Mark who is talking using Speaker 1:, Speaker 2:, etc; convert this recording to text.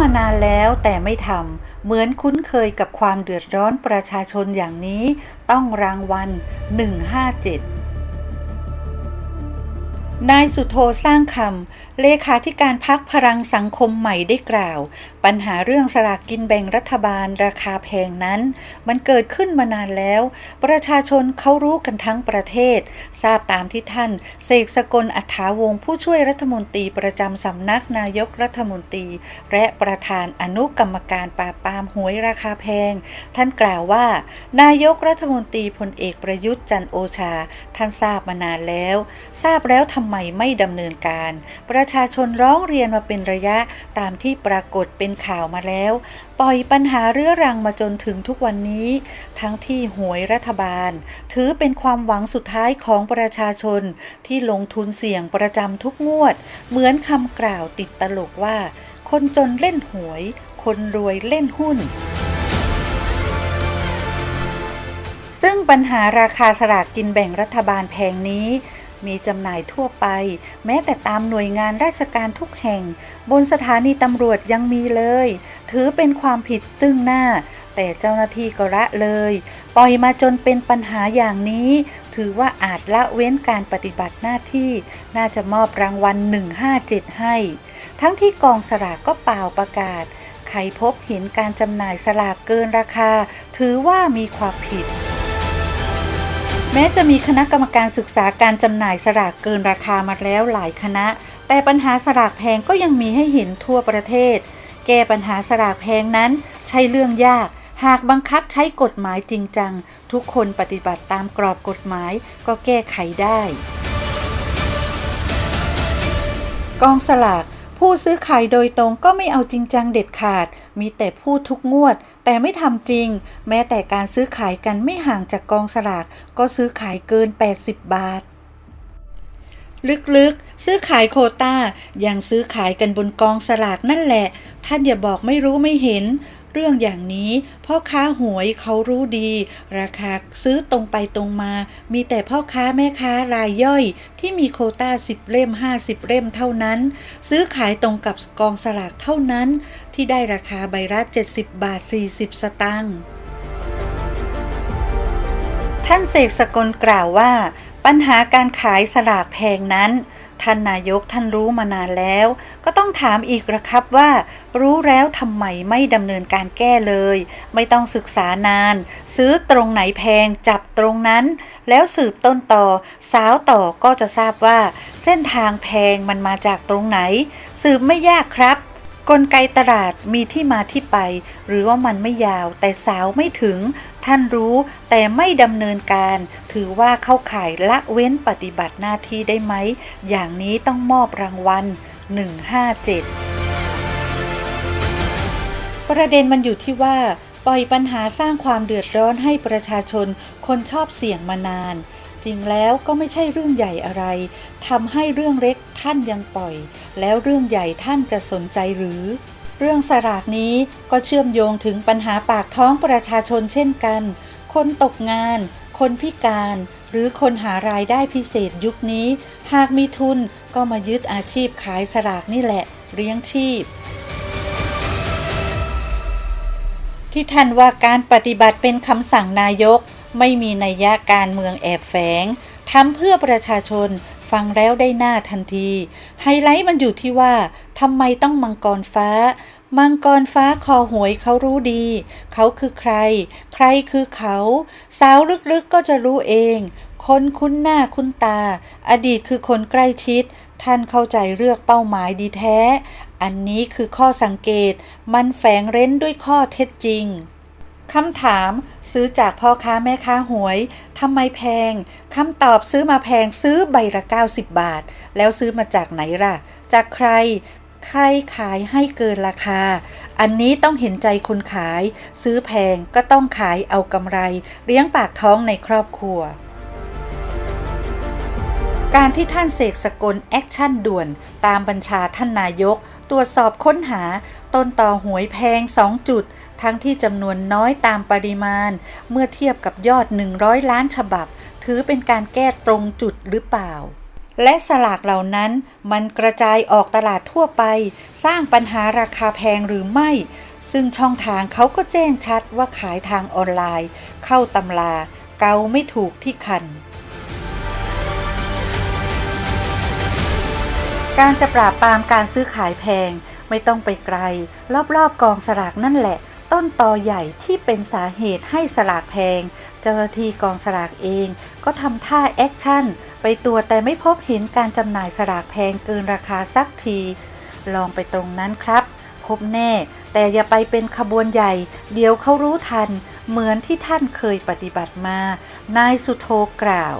Speaker 1: มานานแล้วแต่ไม่ทำเหมือนคุ้นเคยกับความเดือดร้อนประชาชนอย่างนี้ต้องรางวัล 157นายสุโธสร้างคำ เลขาธิการพักพลังสังคมใหม่ได้กล่าว ปัญหาเรื่องสลากกินแบ่งรัฐบาลราคาแพงนั้น มันเกิดขึ้นมานานแล้ว ประชาชนเขารู้กันทั้งประเทศ ทราบตามที่ท่านเสกสกลอัฐาวงศ์ผู้ช่วยรัฐมนตรีประจำสำนักนายกรัฐมนตรี และประธานอนุกรรมการปราบปรามหวยราคาแพง ท่านกล่าวว่า นายกรัฐมนตรีพลเอกประยุทธ์จันโอชา ท่านทราบมานานแล้ว ทราบแล้วทำไมไม่ดำเนินการ ประชาชนร้องเรียนมาเป็นระยะตามที่ปรากฏเป็นข่าวมาแล้ว ปล่อยปัญหาเรื้อรังมาจนถึงทุกวันนี้ ทั้งที่หวยรัฐบาล ถือเป็นความหวังสุดท้ายของประชาชนที่ลงทุนเสี่ยงประจำทุกงวด เหมือนคำกล่าวติดตลกว่า คนจนเล่นหวย คนรวยเล่นหุ้นซึ่งปัญหาราคาสลากกินแบ่งรัฐบาลแพงนี้ มีจำหน่ายทั่วไป แม้แต่ตามหน่วยงานราชการทุกแห่ง บนสถานีตำรวจยังมีเลย ถือเป็นความผิดซึ่งหน้า แต่เจ้าหน้าที่ก็ละเลย ปล่อยมาจนเป็นปัญหาอย่างนี้ ถือว่าอาจละเว้นการปฏิบัติหน้าที่ น่าจะมอบรางวัล 157 ให้ ทั้งที่กองสลากก็เปล่าประกาศ ใครพบเห็นการจำหน่ายสลากเกินราคา ถือว่ามีความผิด แม้จะมีคณะกรรมการศึกษาการจำหน่ายสลากเกินราคามาแล้วหลายคณะ แต่ปัญหาสลากแพงก็ยังมีให้เห็นทั่วประเทศ แก้ปัญหาสลากแพงนั้น ใช่เรื่องยาก หากบังคับใช้กฎหมายจริงจัง ทุกคนปฏิบัติตามกรอบกฎหมายก็แก้ไขได้ กองสลาก ผู้ซื้อขายโดยตรงก็ไม่เอาจริงจังเด็ดขาด มีแต่พูดทุกงวด แต่ไม่ทำจริง แม้แต่การซื้อขายกันไม่ห่างจากกองสลากก็ซื้อขายเกิน 80 บาท ลึกๆ ซื้อขายโควต้ายังซื้อขายกันบนกองสลากนั่นแหละ ท่านอย่าบอกไม่รู้ไม่เห็น เรื่องอย่างนี้พ่อค้าหวยเขารู้ดี ราคาซื้อตรงไปตรงมา มีแต่พ่อค้าแม่ค้ารายย่อย ที่มีโคต้า10 เล่ม 50 เล่มเท่านั้น ซื้อขายตรงกับกองสลากเท่านั้น ที่ได้ราคาใบละ70 บาท 40 สตางค์ท่านเสกสกลกล่าวว่า ปัญหาการขายสลากแพงนั้น ท่านนายกท่านรู้มานานแล้ว ก็ต้องถามอีกระครับว่า รู้แล้วทำไมไม่ดำเนินการแก้เลย ไม่ต้องศึกษานาน ซื้อตรงไหนแพงจับตรงนั้น แล้วสืบต้นต่อ สาวต่อก็จะทราบว่า เส้นทางแพงมันมาจากตรงไหน สืบไม่ยากครับ กลไกตลาดมีที่มาที่ไป หรือว่ามันไม่ยาว แต่สาวไม่ถึง ท่านรู้แต่ไม่ดำเนินการ ถือว่าเข้าข่ายละเว้นปฏิบัติหน้าที่ได้ไหม อย่างนี้ต้องมอบรางวัล 157 ประเด็นมันอยู่ที่ว่า ปล่อยปัญหาสร้างความเดือดร้อนให้ประชาชนคนชอบเสี่ยงมานาน จริงแล้วก็ไม่ใช่เรื่องใหญ่อะไรทำให้เรื่องเล็กท่านยังปล่อย แล้วเรื่องใหญ่ท่านจะสนใจหรือ เรื่องสลากนี้ก็เชื่อมโยงถึงปัญหาปากท้องประชาชนเช่นกัน คนตกงาน คนพิการ หรือคนหารายได้พิเศษยุคนี้ หากมีทุนก็มายึดอาชีพขายสลากนี่แหละเลี้ยงชีพที่ท่านว่าการปฏิบัติเป็นคำสั่งนายก ไม่มีนัยยะการเมืองแอบแฝงทำเพื่อประชาชนฟังแล้วได้หน้าทันที ไฮไลท์มันอยู่ที่ว่าทำไมต้องมังกรฟ้า มังกรฟ้าคอหวยเขารู้ดี เขาคือใคร ใครคือเขา สาวลึกๆก็จะรู้เอง คนคุ้นหน้าคุ้นตา อดีตคือคนใกล้ชิด ท่านเข้าใจเลือกเป้าหมายดีแท้ อันนี้คือข้อสังเกต มันแฝงเร้นด้วยข้อเท็จจริง คำถาม ซื้อจากพ่อค้าแม่ค้าหวยทำไมแพงคำตอบซื้อมาแพงซื้อใบละ90 บาท แล้วซื้อมาจากไหนล่ะ จากใครใครขายให้เกินราคา อันนี้ต้องเห็นใจคนขาย ซื้อแพงก็ต้องขายเอากำไร เลี้ยงปากท้องในครอบครัว การที่ท่านเสกสกลแอคชั่นด่วน ตามบัญชาท่านนายก ตรวจสอบค้นหา ต้นต่อหวยแพง 2 จุด ทั้งที่จำนวนน้อยตามปริมาณ เมื่อเทียบกับยอด 100 ล้านฉบับ ถือเป็นการแก้ตรงจุดหรือเปล่า และสลากเหล่านั้นมันกระจายออกตลาดทั่วไป สร้างปัญหาราคาแพงหรือไม่ ซึ่งช่องทางเขาก็แจ้งชัดว่าขายทางออนไลน์ เข้าตำราเกาไม่ถูกที่คันการจะปราบปรามการซื้อขายแพง ไม่ต้องไปไกล รอบๆกองสลากนั่นแหละ ต้นตอใหญ่ที่เป็นสาเหตุให้สลากแพง เจ้าหน้าที่กองสลากเอง ก็ทำท่าแอคชั่น ไปตัวแต่ไม่พบเห็นการจำหน่ายสลากแพงเกินราคาสักที ลองไปตรงนั้นครับ พบแน่ แต่อย่าไปเป็นขบวนใหญ่ เดี๋ยวเขารู้ทัน เหมือนที่ท่านเคยปฏิบัติมา นายสุโธกล่าว